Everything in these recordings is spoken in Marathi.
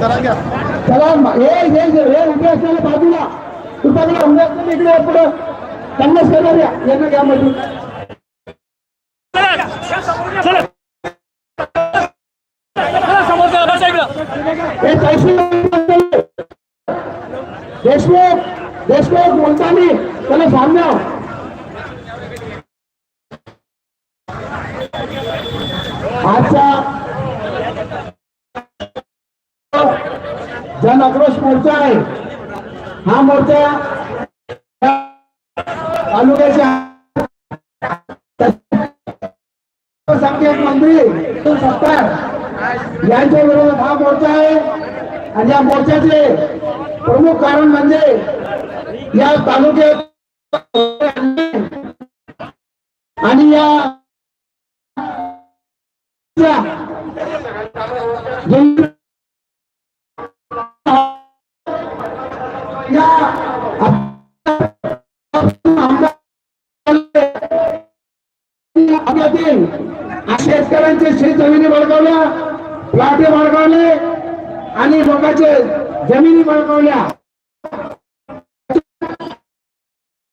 चला हे हे हे उभे बाजूला. कृपया उभे असलेले इकडे पुढं. त्यांना या. यांना घ्या मधून देशमुख देशमुख बोलतानी त्याला सामना आहो. आजचा जन आक्रोश मोर्चा आहे. हा मोर्चा तालुक्याच्या संख्यक मंत्री सत्तार यांच्या विरोधात हा मोर्चा आहे. आणि या मोर्चाचे प्रमुख कारण म्हणजे या तालुक्यात आणि या जमिनी बळकावल्या प्लॉटे बळकावले आणि लोकांचे जमिनी बळकावल्या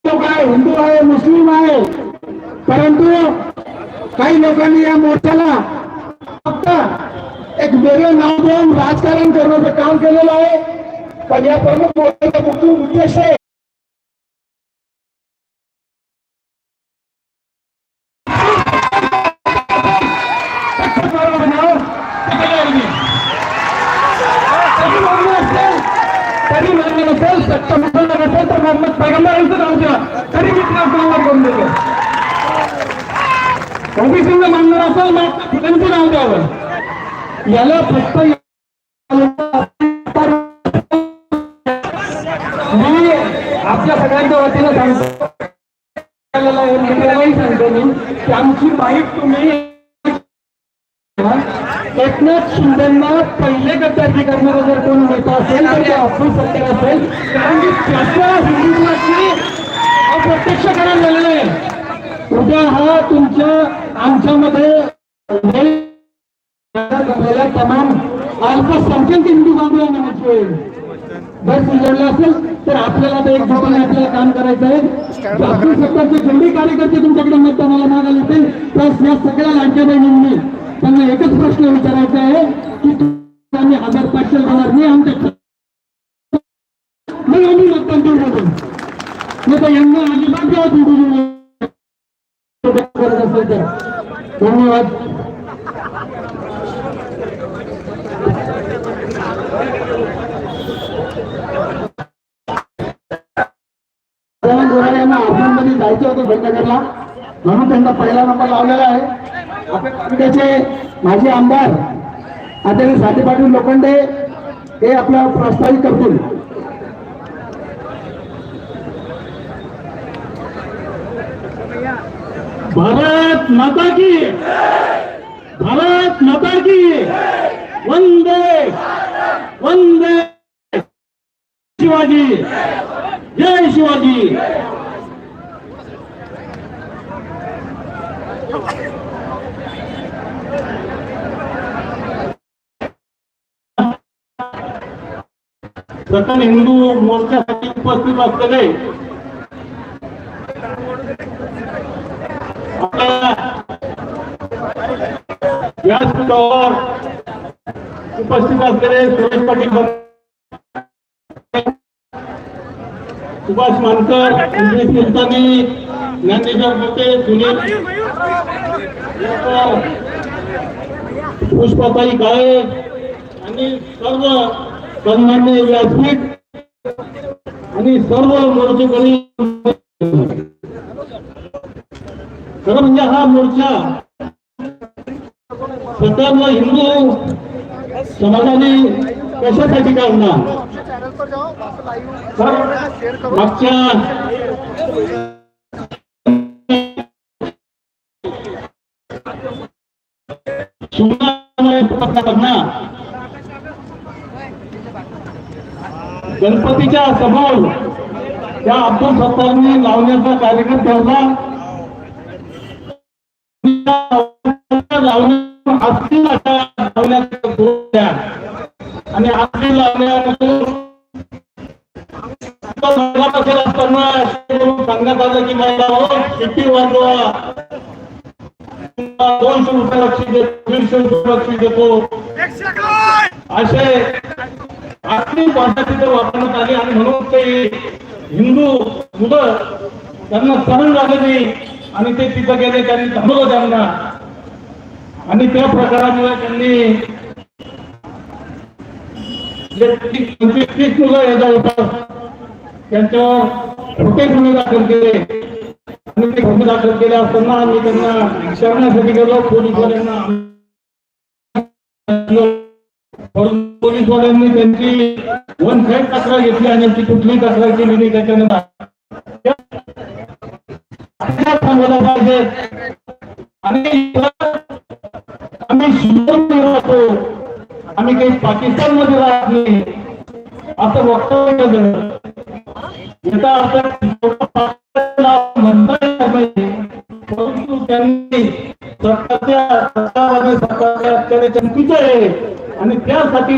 लोक आहे हिंदू आहे मुस्लिम आहे परंतु काही लोकांनी या मोर्चाला फक्त एक वेगळं नाव देऊन राजकारण करण्याचं काम केलेलं आहे. पण या प्रमुख मोर्चाचा मुख्य उद्देश आहे मानणार असेल नाव द्यावं. याला फक्त मी आपल्या सगळ्यांच्या वतीनं सांगतो. सांगतो मी की आमची बाईक तुम्ही एकनाथ शिंदेना पहिले गद्दारी करणारा जर कोण नेता असेल तर ते अब्दुल सत्तार असेल. कारण की त्याच्या हिंदुत्वाची अप्रत्यक्ष करायला झालेलं आहे. उद्या हा तुमच्या आमच्यामध्ये तमाम अल्पसंख्याक हिंदू बांधवांना होईल जर समजलं असेल तर आपल्याला ते एक एकजुटीने आपल्याला काम करायचं आहे अब्दुल सत्तारचे जेवढे कार्यकर्ते तुमच्याकडे मतदानाला मागायला येतील तर या सगळ्या लाडक्या बहिणींनी त्यांना एकच प्रश्न विचारायचा आहे की आम्ही हजार पाचशे होणार नाही आमच्या मग आम्ही मतदान करू म्हणून नाही तर यांना अजिबात जेव्हा निवडून करत असेल तर धन्यवाद. गोराडे यांना आसाममध्ये जायचं होतं भाईनगरला म्हणून त्यांना पहिला नंबर लावलेला आहे. आपल्या तालुक्याचे माजी आमदार आदरणीय साठे पाटील लोखंडे हे आपला प्रस्तावित करतील. भारत माता की भारत माता की वंदे वंदे शिवाजी. जय शिवाजी. प्रथम हिंदू मोर्चासाठी उपस्थित असलेले आपल्या व्यासपीठावर उपस्थित असलेले सुरेश पाटील सुभाष मानकर इंद्रेश कुलकर्णी ज्ञानेश्वर मोते सुनील पुष्पाताई काळे आणि सर्व सन्मान्य व्यासपीठ आणि सर्व मोर्चेकरी खरं म्हणजे हा मोर्चा स्वतःला हिंदू समाजाने कशासाठी काढला तर मागच्या गणपतीच्या समोर त्या अब्दुल सत्तारने लावण्याचा कार्यक्रम ठेवला. सांगण्यात आलं की महिला हो, किती वाजवा? दोनशे रुपये लक्ष देतो दीडशे रुपये लक्ष देतो. असे आपली भाषा तिथे वापरण्यात आली आणि म्हणून ते हिंदू मुलं त्यांना सहन झालं नाही आणि ते तिथं गेले त्यांनी थांबवलं त्यांना आणि त्या प्रकारामुळे त्यांनी तीस पंचवीस तीस मुलं याच्या होतं त्यांच्यावर खोटे गुन्हे दाखल केले? आणि ते गुन्हे दाखल केले असताना आम्ही त्यांना शरणासाठी गेलो. पोलीसवाल्यांना पोलीस पोलीसवाल्यांनी त्यांची वन साईड तक्रार घेतली आणि ती कुठलीही तक्रार केली नाही त्याच्यानंतर पाहिजे आणि आम्ही शिलोरमध्ये राहतो. आम्ही काही पाकिस्तानमध्ये राहत नाही. असं वक्तव्य झालं याचा अर्थ पाकिस्तानला म्हणता येणार नाही परंतु त्यांनी सरकारच्या सरकार आणि सरकारच्या अत्याचार चुकीचं आहे आणि त्यासाठी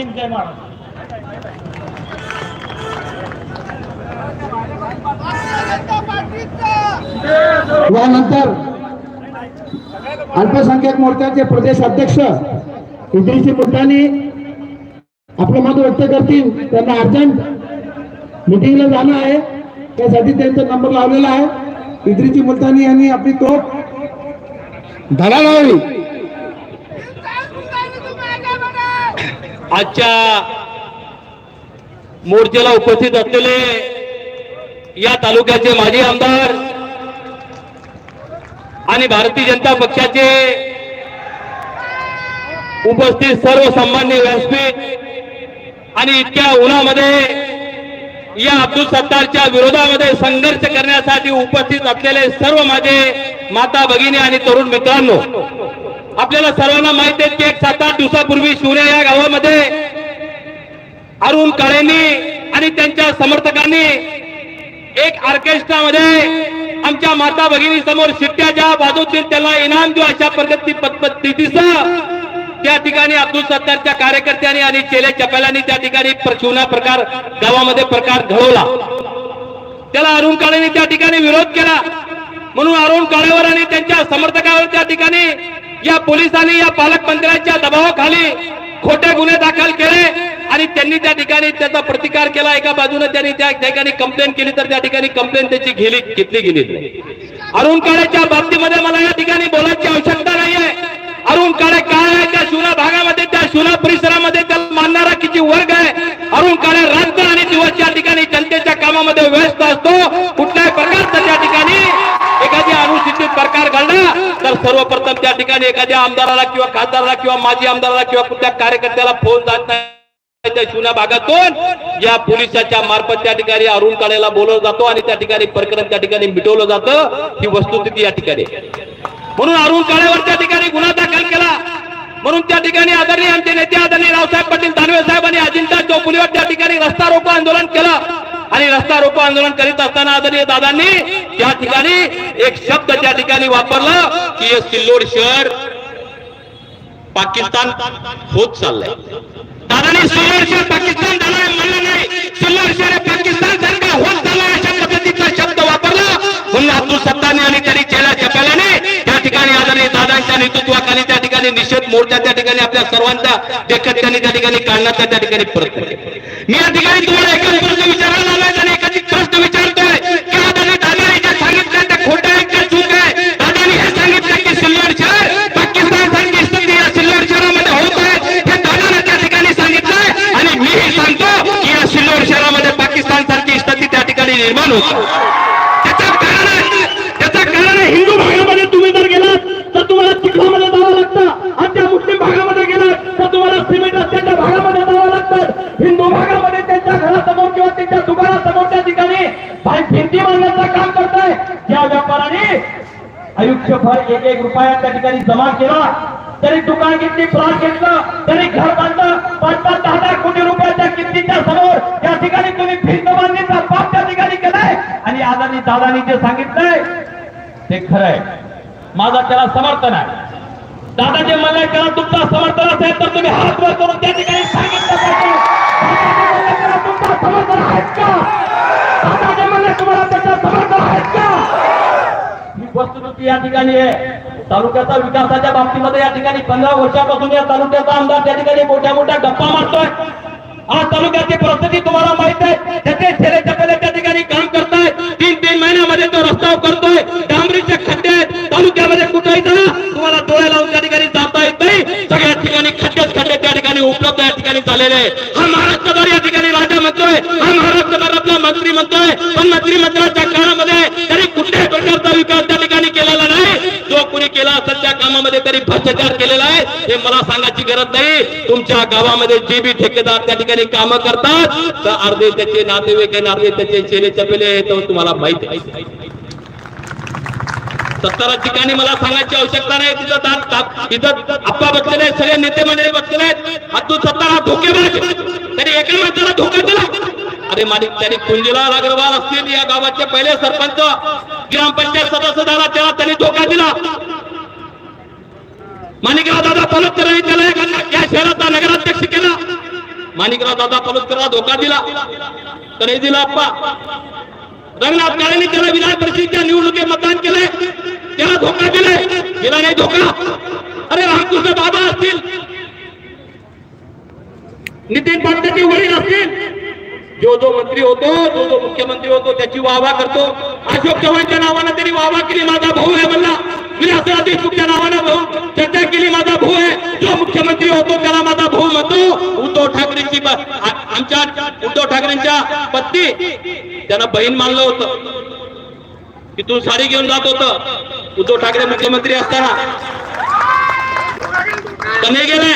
हिंद जय महाराष्ट्र यानंतर अल्पसंख्याक मोर्चाचे प्रदेश अध्यक्ष इंद्रिजी मुलतानी आपलं मत व्यक्त करतील. त्यांना अर्जंट मिटिंगला जाणं आहे. त्यासाठी त्यांचा नंबर लावलेला आहे. इद्रिसी मुलतानी यांनी आपली तोफ धडा लावली. आजच्या मोर्चेला उपस्थित असलेले या तालुक्याचे माजी आमदार आणि भारतीय जनता पक्षाचे उपस्थित सर्व सन्मान्य व्यासपीठ आणि इतक्या उन्हामध्ये या अब्दुल सत्तारच्या विरोधामध्ये संघर्ष करण्यासाठी उपस्थित असलेले सर्व माझे माता भगिनी आणि तरुण मित्रांनो आपल्याला सर्वांना माहिती आहे की एक सात आठ दिवसापूर्वी शिवने या गावामध्ये अरुण काळेंनी आणि त्यांच्या समर्थकांनी एक ऑर्केस्ट्रामध्ये आमच्या माता भगिनी समोर शिट्ट्या ज्या त्याला इनाम देऊ अशा पद्धती पद्धतीचं त्या ठिकाणी अब्दुल सत्तारच्या कार्यकर्त्यांनी आणि चेले चपेलांनी त्या ठिकाणी शिवना प्रकार गावामध्ये प्रकार घडवला. त्याला अरुण काळेंनी त्या ठिकाणी विरोध केला. म्हणून अरुण काळेवर आणि त्यांच्या समर्थकावर त्या ठिकाणी या पोलिसांनी या पालकमंत्र्यांच्या दबावाखाली खोटे गुन्हे दाखल केले आणि त्यांनी त्या ठिकाणी त्याचा प्रतिकार केला. एका बाजूने त्यांनी त्या ठिकाणी कंप्लेंट केली तर त्या ठिकाणी कंप्लेंट त्याची घेली घेतली गेली नाही. अरुण काळेच्या बाबतीमध्ये मला या ठिकाणी बोलायची आवश्यकता नाहीये. अरुण काळे काय आहे? त्या शिवना भागामध्ये त्या शिवना परिसरामध्ये त्याला मानणारा किती वर्ग आहे? अरुण काळे रात्र आणि दिवस त्या ठिकाणी जनतेच्या कामामध्ये व्यस्त असतो. कुठल्याही प्रकारचा त्या ठिकाणी तर सर्वप्रथम त्या ठिकाणी एखाद्या आमदाराला किंवा खासदाराला किंवा माजी आमदाराला किंवा कुठल्या कार्यकर्त्याला फोन जात नाही. त्या शिवना भागातून या पोलिसाच्या मार्फत त्या ठिकाणी अरुण काळेला बोलवलं जातो आणि त्या ठिकाणी प्रकरण त्या ठिकाणी मिटवलं जातं. ही वस्तुस्थिती या ठिकाणी. म्हणून अरुण काळेवर त्या ठिकाणी गुन्हा दाखल केला. म्हणून त्या ठिकाणी आदरणीय आमचे नेते आदरणीय रावसाहेब पाटील दानवे साहेबांनी अजिंठा चौपुलीवर त्या ठिकाणी रस्ता रोको आंदोलन केलं. आणि रस्ता रोको आंदोलन करीत असताना आदरणीय दादांनी त्या ठिकाणी एक शब्द त्या ठिकाणी वापरला की हे सिल्लोड शहर पाकिस्तान होत चाललंय. दादानी सिल्लोड शहर पाकिस्तान झालंय म्हणलं नाही. सिल्लोड शहर पाकिस्तान सारखं होत चाललंय अशा पद्धतीचा शब्द वापरला. म्हणून अब्दुल सत्तानी आणि त्यांनी चेला चपल्याने त्या ठिकाणी आदरणीय दादांच्या नेतृत्वाखाली त्या ठिकाणी निषेध मोर्चा त्या ठिकाणी आपल्या सर्वांचा देखत त्यांनी त्या ठिकाणी काढण्याचा त्या ठिकाणी प्रयत्न केला. मी या ठिकाणी तुम्हाला एकच प्रश्न विचारायला आलोय आणि एकच प्रश्न विचारतोय की आदरणीय दादांनी जे सांगितलं ते खोटं आहे का चूक आहे दादांनी हे सांगितलं की सिल्लोड शहर पाकिस्तान सारखी स्थिती या सिल्लोड शहरामध्ये होत आहे हे दादाने त्या ठिकाणी सांगितलंय आणि मीही सांगतो की या सिल्लोड शहरामध्ये पाकिस्तान सारखी स्थिती त्या ठिकाणी निर्माण होत. आहे. त्याचं कारण आहे. त्याचं कारण आहे हिंदू भागामध्ये तुम्ही जर गेलात तर तुम्हाला चिखलामध्ये जावं लागतं. आणि त्या मुस्लिम भागामध्ये गेलात तर तुम्हाला सिमेंट असलेल्या भागामध्ये जावं लागतं. हिंदू भागामध्ये त्यांच्या घरासमोर किंवा त्यांच्या दुकानासमोर त्या ठिकाणी भाई भिंती मारण्याचं काम करताय. ज्या व्यापाराने आयुष्यभर एक एक रुपया त्या ठिकाणी जमा केला. तरी दुकान घेतली प्लॉट घेतलं तरी घर बांधलं. पाच पाच दहा दादानी जे सांगितलंय ते खरंय. माझा त्याला समर्थन आहे. दादा जे म्हणले त्याला तुमचा समर्थन असेल तर तुम्ही हात वर करून त्या ठिकाणी सांगितलं पाहिजे. तुमचा समर्थन आहेत का? दादा जे म्हणले तुम्हाला त्याचं समर्थन आहेत का? ही वस्तुस्थिती या ठिकाणी आहे. तालुक्याचा विकासाच्या बाबतीमध्ये या ठिकाणी पंधरा वर्षापासून या तालुक्याचा आमदार त्या ठिकाणी मोठ्या मोठ्या गप्पा मारतोय. आज तालुक्याची परिस्थिती तुम्हाला माहीत आहे. त्याचे छेले चपले त्या ठिकाणी काम करतो महिन्यामध्ये करतोय. डांबरीचे खड्डे आहेत तालुक्यामध्ये कुठेही जा तुम्हाला डोळे लावून त्या ठिकाणी जाता येत नाही. सगळ्या ठिकाणी खड्डेच खड्डे त्या ठिकाणी उपलब्ध या ठिकाणी झालेले आहेत. हा महाराष्ट्रभर या ठिकाणी राजा म्हणतोय. हा महाराष्ट्रभर आपला मंत्री म्हणतोय. पण मंत्रिमंडळाच्या काळामध्ये तरी कुठल्याही प्रकारचा विकास त्या ठिकाणी केलेला नाही. जो कुणी केला असेल त्या कामामध्ये तरी भ्रष्टाचार केलेला आहे. हे मला सांगायची गरज नाही. तुमच्या गावामध्ये जे बी ठेकेदार त्या ठिकाणी कामं करतात तर अर्धे त्याचे नातेवाईक आहे अर्धे त्याचे चेले चपेले आहे तुम्हाला माहिती आहे. सत्तारा ठिकाणी मला सांगायची आवश्यकता नाही. तिथं दात- इथं आप्पा बसलेले आहेत सगळे नेते मंडळी बसलेले आहेत. तू सत्तार हा धोकेबाज त्याने एका माणसाला धोका दिला. अरे मालिक त्यांनी कुंजीलाल अग्रवाल असतील या गावाचे पहिले सरपंच. ग्रामपंचायत सदस्य झाला त्याला त्यांनी धोका दिला. माणिकराव दादा पलटकरांनी त्याला या शहराचा नगराध्यक्ष केला. माणिकराव दादा पलटकरला धोका दिला. तर हे दिला आप्पा. रंगनाथ काळेने त्याला विधान परिषदेच्या निवडणुकीत मतदान केलंय. त्याला धोका दिलाय. दिला नाही धोका. अरे रामकृष्ण बाबा असतील. नितीन पाटण्याचे वडील असतील. जो जो मंत्री होतो जो जो मुख्यमंत्री होतो त्याची वाहवा करतो. अशोक चव्हाणच्या नावानं त्यांनी वाहवा केली. माझा भाऊ आहे म्हणला. विलासराव देशमुखच्या नावानं भाऊ चर्चा केली माझा भाऊ आहे. जो मुख्यमंत्री होतो त्याला माझा भाऊ म्हणतो. उद्धव ठाकरेंची आमच्या उद्धव ठाकरेंच्या पत्नी. त्यांना बहीण मानलं होतं. तिथून साडी घेऊन जात होतं. उद्धव ठाकरे मुख्यमंत्री असताना. गेलाय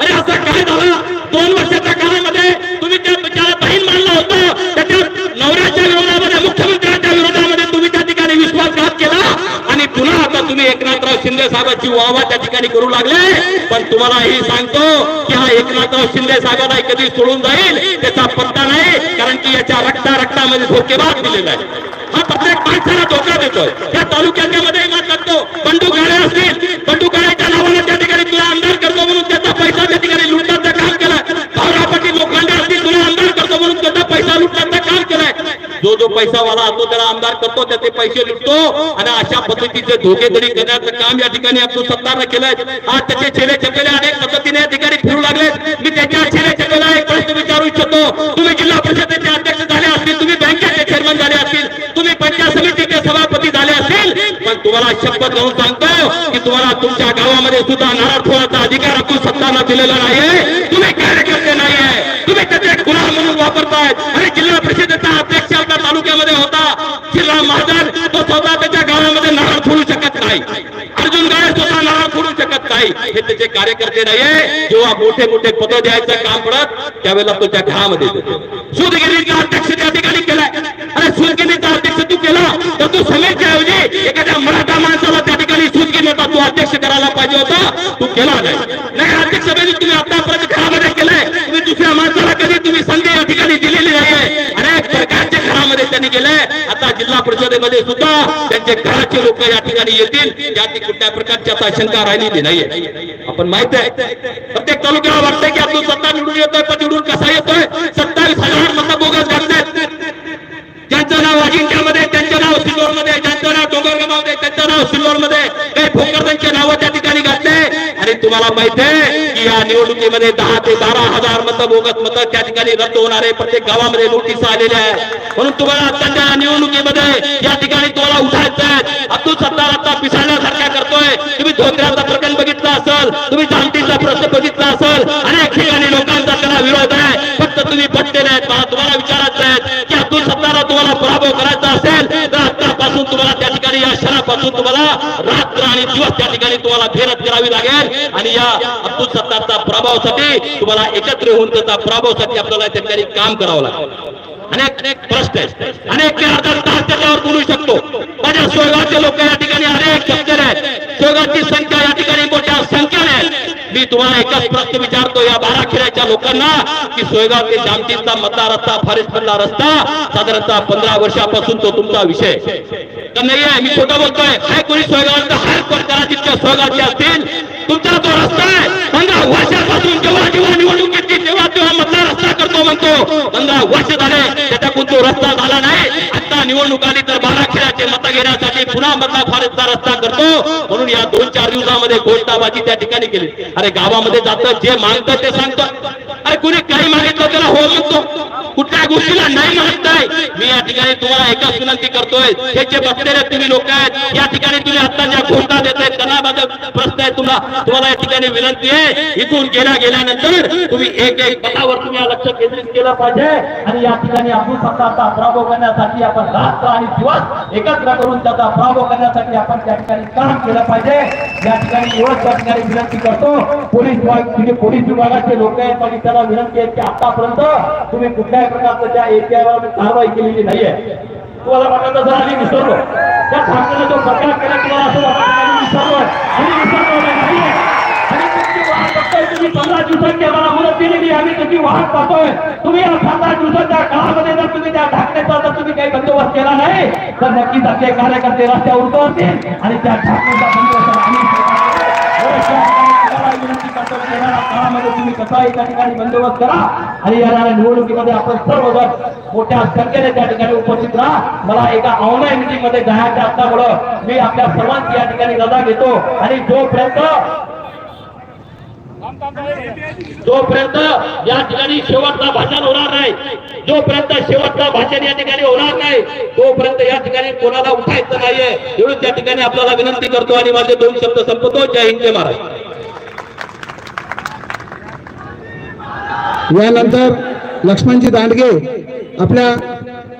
अरे असं काय झालं? दोन वर्षाच्या काळामध्ये तुम्ही त्या त्याला बहीण मानलं होतं त्याच्या नवऱ्याच्या विरोधामध्ये मुख्यमंत्र्यांच्या विरोधामध्ये तुम्ही त्या ठिकाणी विश्वासघात केला आणि पुन्हा आता तुम्ही एकनाथराव शिंदे साहेबांची वाहवा त्या ठिकाणी करू लागले. पण तुम्हाला हे सांगतो की हा एकनाथराव शिंदे साहेबांना कधी सोडून जाईल त्याचा पत्ता नाही कारण की याच्या रक्ता रक्तामध्ये धोकेबाज दिलेला आहे. हा प्रत्येक माणसाला धोका देतोय. या तालुक्याच्या मध्ये लागतो. बंडू गाड्या असतील जो जो पैसा वाला असतो त्याला आमदार करतो, त्याचे पैसे लुटतो आणि अशा पद्धतीचे धोकेधडी करण्याचं काम या ठिकाणी अब्दुल सत्तारनं केलंय. आज त्याचे छेले चपेले अनेक पद्धतीने ठिकाणी फिरू लागलेत मी त्याच्या छेले चपेला एक प्रश्न विचारू इच्छितो. तुम्ही जिल्हा परिषदेचे अध्यक्ष झाले असतील, तुम्ही बँकेचे चेअरमन झाले असतील, तुम्ही पंचायत समितीचे सभापती झाले असतील. पण तुम्हाला शपथ घेऊन सांगतो की तुम्हाला तुमच्या गावामध्ये सुद्धा नारळ फोडायचा अधिकार अब्दुल सत्तारनं दिलेला नाहीये. तुम्ही कार्यकर्ते नाहीये? तुम्ही त्याचे गुन्हा म्हणून वापरतायत आणि जिल्हा परिषदेचा अध्यक्ष जिल्हा महाजन तो स्वतः त्याच्या गावामध्ये नारळ फोडू शकत नाही. अर्जुन गाय स्वतः नारळ फोडू शकत नाही. हे त्याचे कार्यकर्ते नाहीये. जेव्हा मोठे मोठे पद द्यायचं काम पडत त्यावेळेला तो त्या घरामध्ये सुदगिरीचा अध्यक्ष त्या ठिकाणी केलाय. अरे सुदगिरीचा अध्यक्ष तू केला. तर तू समेटच्या ऐवजी एखाद्या मराठा माणसाला त्या ठिकाणी सुदगिरीचा तू अध्यक्ष करायला पाहिजे होता. तू केला नाही. अध्यक्ष म्हणजे तुम्ही आतापर्यंत घरामध्ये केलाय. तुम्ही दुसऱ्या माणसाला कधी तुम्ही संधी या ठिकाणी दिलेली नाहीये अनेक प्रकारच्या घरामध्ये त्यांनी केलंय. आता जिल्हा परिषदेमध्ये सुद्धा त्यांचे घराचे लोक या ठिकाणी येतील. याची कुठल्या प्रकारची आता शंका राहिलेली नाहीये. आपण माहीत आहे प्रत्येक तालुक्याला वाटतंय की आपण सत्ता निवडून येतोय पण निवडून कसा येतोय? सत्तावीस हजार मतं बोगस घालतायत ज्यांचं नाव अजिंक्यामध्ये त्यांचं नाव सिल्लोरमध्ये ज्यांचं नाव डोंगरगावमध्ये त्यांचं नाव सिल्लोरमध्ये काही भोकरदांचे नावं त्या ठिकाणी घातले. आणि तुम्हाला माहितीये की या निवडणुकीमध्ये दहा ते बारा हजार मतं बोगत मतं त्या ठिकाणी रद्द होणार आहे. प्रत्येक गावामध्ये नोटीस आलेल्या आहे. म्हणून तुम्हाला आत्ताच्या निवडणुकीमध्ये या ठिकाणी तुम्हाला उठायचं आहे. अब्दुल सत्तार आता पिसाळण्यासारख्या करतोय. तुम्ही धोत्र्याचा प्रकरण बघितला असेल तुम्ही जामटीचा प्रश्न बघितला असेल अनेक ठिकाणी लोकांचा त्याला विरोध आहे. फक्त तुम्ही पटलेले आहेत मला तुम्हाला विचारायचं आहे की अब्दुल सत्तारला तुम्हाला पराभव करायचा असेल तर आतापासून तुम्हाला आणि या क्षणापासून तुम्हाला रात्र आणि दिवस त्या ठिकाणी तुम्हाला फेरत करावी लागेल. आणि या अब्दुल सत्तारचा प्रभावासाठी तुम्हाला एकत्र होऊन त्याचा प्रभावासाठी आपल्याला त्या ठिकाणी काम करावं लागेल. अनेक अनेक प्रश्न आहेत. अनेक तास त्याच्यावर बोलू शकतो. माझ्या सोयगावचे लोक या ठिकाणी अनेक शब्द आहेत. सोयगावची संख्या या ठिकाणी मोठ्या संख्येने आहे. मी तुम्हाला एकच प्रश्न विचारतो या बाराखेड्याच्या लोकांना की सोयगाव ते जामतीचा मतदार रस्ता फारेस्टमधला रस्ता साधारणतः पंधरा वर्षापासून तो तुमचा विषय तर नाही आहे मी खोटं बोलतोय. काय कोणी सोयगावचा हार कोण करा जितक्या सोयगावचे असतील? तुमचा तो रस्ता आहे. पंधरा वर्षापासून जेव्हा जेव्हा निवडणूक घेतली तेव्हा तेव्हा मतदार रस्ता करतो म्हणतो. पंधरा वर्ष झाले त्याच्याकडून तो रस्ता झाला नाही. आता निवडणूक आली तर बारा मत घेण्यासाठी पुन्हा मधला फारसचा रस्ता करतो. म्हणून या दोन चार दिवसामध्ये घोषणाबाजी त्या ठिकाणी केली. अरे गावामध्ये जातं जे मागतं ते सांगतं. अरे कुणी काही मागे त्याला हो म्हणतो कुठल्या गोष्टीला नाही म्हणताय मी या ठिकाणी तुम्हाला एकच विनंती करतोय. हे जे बसलेले तुम्ही लोक आहेत या ठिकाणी तुम्ही आता ज्या घोषणा देत आहेत त्यांना माझा प्रश्न आहे तुम्हाला तुम्हाला या ठिकाणी विनंती आहे. इथून गेल्या गेल्यानंतर तुम्ही एक एक पदावर तुम्ही लक्ष केंद्रित केलं पाहिजे. आणि या ठिकाणी आपण स्वतःचा पराभव करण्यासाठी आपण रात्र आणि दिवस एकत्र करून त्याचा पराभव करण्यासाठी आपण त्या ठिकाणी काम केलं पाहिजे. या ठिकाणी एवढंच त्या ठिकाणी विनंती करतो. पोलीस विभाग पोलीस विभागाचे लोक आहेत. पण त्याला विनंती आहे की आता आतापर्यंत तुम्ही कुठल्याही प्रकारचं त्या एपीआयवर कारवाई केलेली नाहीये. तुम्हाला वाटत असेल आम्ही विसरलो त्या ठाकरेने जो प्रकार केला तुम्हाला असं वाटत विसरलो आम्ही विसरलो नाहीये. आणि तुमची वाहन बघतोय तुम्ही पंधरा दिवसांची आम्हाला मदत दिलेली आम्ही तुमची वाहन पाहतोय. तुम्ही या पंधरा दिवसाच्या काळामध्ये जर तुम्ही त्या ढाकण्याचा जर तुम्ही काही बंदोबस्त केला नाही तर नक्कीच आपले कार्यकर्ते रस्त्यावर उतरतील आणि त्या ढाकण्याचा बंदोबस्त आम्ही विनंती करतो येणाऱ्या काळामध्ये तुम्ही कसा एका ठिकाणी बंदोबस्त करा. आणि येणाऱ्या निवडणुकीमध्ये आपण सर्वजण मोठ्या संख्येने त्या ठिकाणी उपस्थित राहा. मला एका ऑनलाईन मिटिंगमध्ये जायचं असल्यामुळं मी आपल्या सर्वांची या ठिकाणी रजा घेतो. आणि जोपर्यंत जोपर्यंत या ठिकाणी शेवटचा भाषण होणार नाही जोपर्यंत शेवटचा भाषण या ठिकाणी होणार नाही तोपर्यंत या ठिकाणी कोणाला उठायचं नाहीये. एवढं त्या ठिकाणी आपल्याला विनंती करतो आणि माझे दोन शब्द संपतो जय हिंद जय महाराज यानंतर लक्ष्मणजी दांडगे आपल्या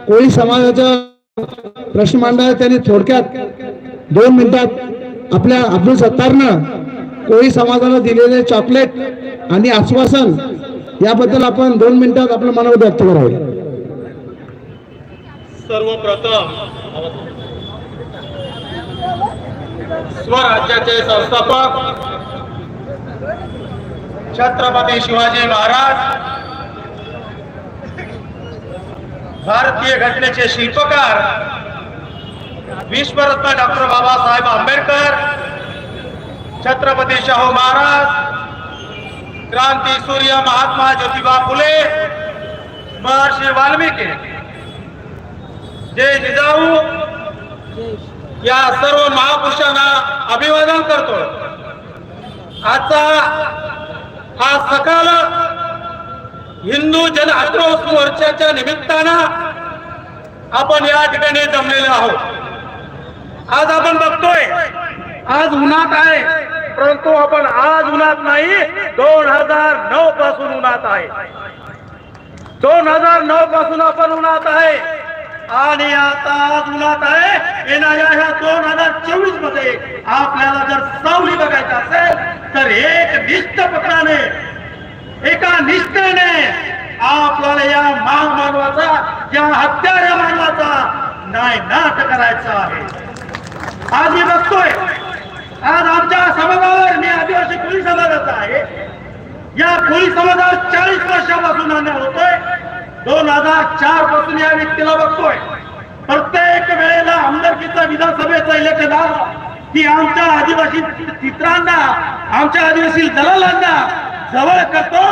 कोळी समाजाचा प्रश्न मांडला त्यांनी थोडक्यात दोन मिनिटात आपल्या अब्दुल सत्तारनं कोळी समाजाला दिलेले चॉकलेट आणि आश्वासन याबद्दल आपण दोन मिनिटात आपलं मनावर व्यक्त करावे. सर्वप्रथम स्वराज्याचे संस्थापक छत्रपती शिवाजी महाराज भारतीय घटनेचे शिल्पकार विश्वरत्न डॉक्टर बाबासाहेब आंबेडकर छत्रपती शाहू महाराज क्रांती सूर्य महात्मा ज्योतिबा फुले महर्षी वाल्मिकी. जय जिजाऊ. या सर्व महापुरुषांना अभिवादन करतो. आजचा हा सकाळ हिंदू जन आक्रोश मोर्चाच्या निमित्तानं आपण या ठिकाणी जमलेले आहोत. आज आपण बघतोय आज उन्हात आहे परंतु आपण आज उन्हात नाही दोन हजार नऊ पासून उन्हात आहे. दोन हजार नऊ पासून आपण उन्हात आहे. आणि आता आज उन्हात आहे येणाऱ्या ह्या दोन हजार चोवीसमध्ये आपल्याला जर सावली बघायचं असेल तर एक निष्ठपत्राने एका निष्ठेने आपल्याला या महामानवाचा या हत्याऱ्या मानवाचा नाही नाट करायचा आहे. आज मी बघतोय आज आमच्या समाजावर मी आदिवासी पोलीस समाजाचा आहे. या पोलीस समाजावर चाळीस वर्षापासून अन्याय होतोय. दोन हजार चारपासून या व्यक्तीला बघतोय. प्रत्येक वेळेला आमदारकीचा विधानसभेचा इलेक्शन आलं. की आमच्या आदिवासी चित्रांना आमच्या आदिवासी दलालांना जवळ करतो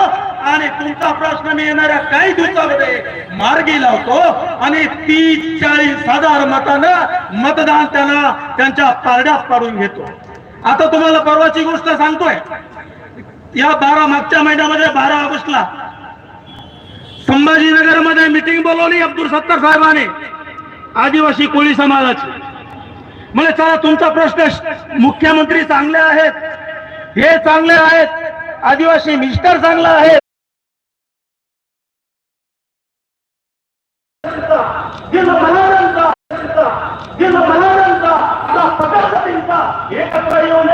आणि तुमचा प्रश्न मी येणाऱ्या काही दिवसामध्ये मार्गी लावतो आणि तीस चाळीस हजार मतानं मतदान त्यांना त्यांच्या पारड्यात पाडून घेतो. आता तुम्हाला परवाची गोष्ट सांगतोय. या बारा मागच्या महिन्यामध्ये बारा ऑगस्टला संभाजीनगरमध्ये मिटिंग बोलवली अब्दुल सत्तार साहेबांनी. आदिवासी कोळी समाजाची. म्हणजे चला तुमचा प्रश्न मुख्यमंत्री चांगले आहेत हे चांगले आहेत आदिवासी मिस्टर चांगला आहे एकत्र येऊन